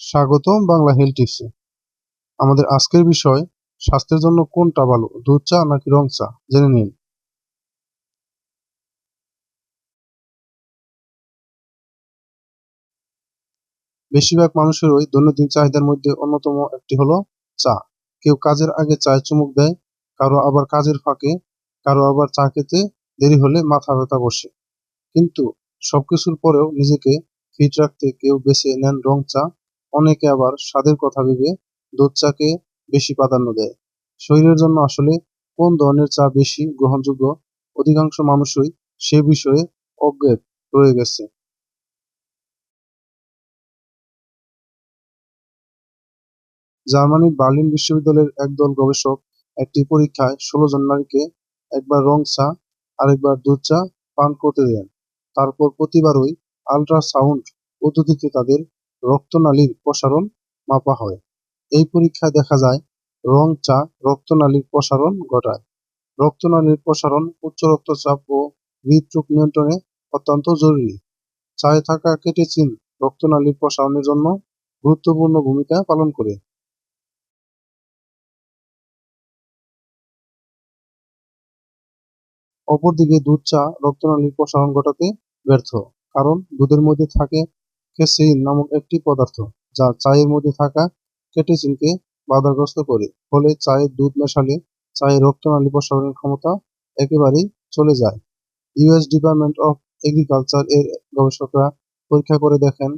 স্বাগতম বাংলা হেলথ টিপসে আমাদের আজকের বিষয়, স্বাস্থ্যের জন্য কোনটা ভালো, দুধ চা নাকি রং চা? জেনে নিন। বেশিরভাগ মানুষেরই দৈনন্দিন চাহিদার মধ্যে অন্যতম একটি হলো চা। কেউ কাজের আগে চায় চুমুক দেয়, কারও আবার কাজের ফাঁকে, কারও আবার চা খেতে দেরি হলে মাথা ব্যথা বসে। কিন্তু সবকিছুর পরেও নিজেকে ফিট রাখতে কেউ বেছে নেন রং চা অনেকে আবার স্বাদের কথা ভেবে দুধ চাকে বেশি প্রাধান্য দেয়। শরীরের জন্য আসলে কোন ধরনের চা বেশি গ্রহণযোগ্য? অধিকাংশ মানুষই সে বিষয়ে অজ্ঞাত রয়ে গেছে। জার্মানির বার্লিন বিশ্ববিদ্যালয়ের একদল গবেষক একটি পরীক্ষায় ষোলো জন নারীকে একবার রং চা, আরেকবার দুধ চা পান করতে দেন। তারপর প্রতিবারই আল্ট্রাসাউন্ড পদ্ধতিতে তাদের রক্তনালীর প্রসারণ মাপা হয়। এই পরীক্ষায় দেখা যায়, রং চা রক্তনালীর প্রসারণ ঘটায়। রক্তনালীর প্রসারণ উচ্চ রক্তচাপ ও হৃদরোগ নিয়ন্ত্রণে অত্যন্ত জরুরি। চায়ে থাকা কেটেচিন রক্তনালীর প্রসারণের জন্য গুরুত্বপূর্ণ ভূমিকা পালন করে। অপরদিকে দুধ চা রক্তনালীর প্রসারণ ঘটাতে ব্যর্থ, কারণ দুধের মধ্যে থাকে ক্যাসেইন নামক একটি পদার্থ যা চায়ের মধ্যে থাকা ক্যাটেচিনকে বাধাগ্রস্ত করে, ফলে চায়ের দুধ মেশালে চায়ের রক্তনালী প্রসারণের ক্ষমতা একেবারেই চলে যায়। ইউএস ডিপার্টমেন্ট অফ এগ্রিকালচার এর গবেষকরা পরীক্ষা করে দেখেন,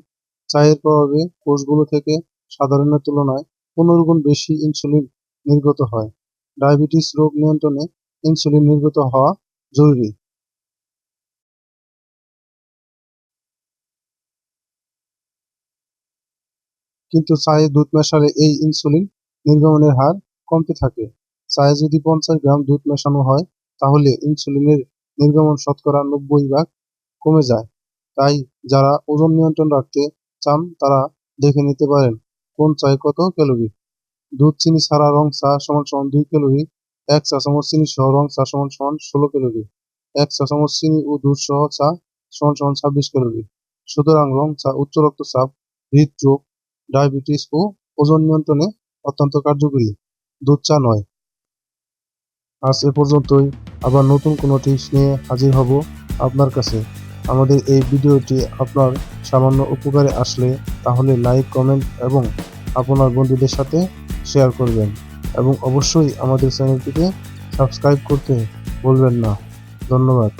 চায়ের প্রভাবে কোষগুলো থেকে সাধারণের তুলনায় পনেরো গুণ বেশি ইনসুলিন নির্গত হয়। ডায়াবেটিস রোগ নিয়ন্ত্রণে ইনসুলিন নির্গত হওয়া জরুরি। কিন্তু চায়ে দুধ মেশালে এই ইনসুলিন নির্গমনের হার কমতে থাকে। চায়ে যদি পঞ্চাশ গ্রাম দুধ মেশানো হয়, তাহলে ইনসুলিনের নির্গমন শতকরা নব্বই ভাগ কমে যায়। তাই যারা ওজন নিয়ন্ত্রণ রাখতে চান, তারা দেখে নিতে পারেন কোন চায়ে কত ক্যালোরি। দুধ, চিনি ছাড়া রং চা সমান সমান দুই ক্যালোরি, এক চা চামচ চিনি সহ রং চা সমান সমান ষোলো ক্যালোরি, এক চা চামচ চিনি ও দুধ সহ চা সমান সমান ছাব্বিশ ক্যালোরি। সুতরাং রং চা, উচ্চ রক্তচাপ, হৃদরোগ ডায়াবেটিস ও ওজন নিয়ন্ত্রণে অত্যন্ত কার্যকরী। দুধ, চা নয়। আজ এ পর্যন্তই। আবার নতুন কোনো টিপস নিয়ে হাজির হব আপনার কাছে। আমাদের এই ভিডিওটি আপনার সামান্য উপকারে আসলে তাহলে লাইক কমেন্ট এবং আপনার বন্ধুদের সাথে শেয়ার করবেন। এবং অবশ্যই আমাদের চ্যানেলটিকে সাবস্ক্রাইব করতে ভুলবেন না। ধন্যবাদ।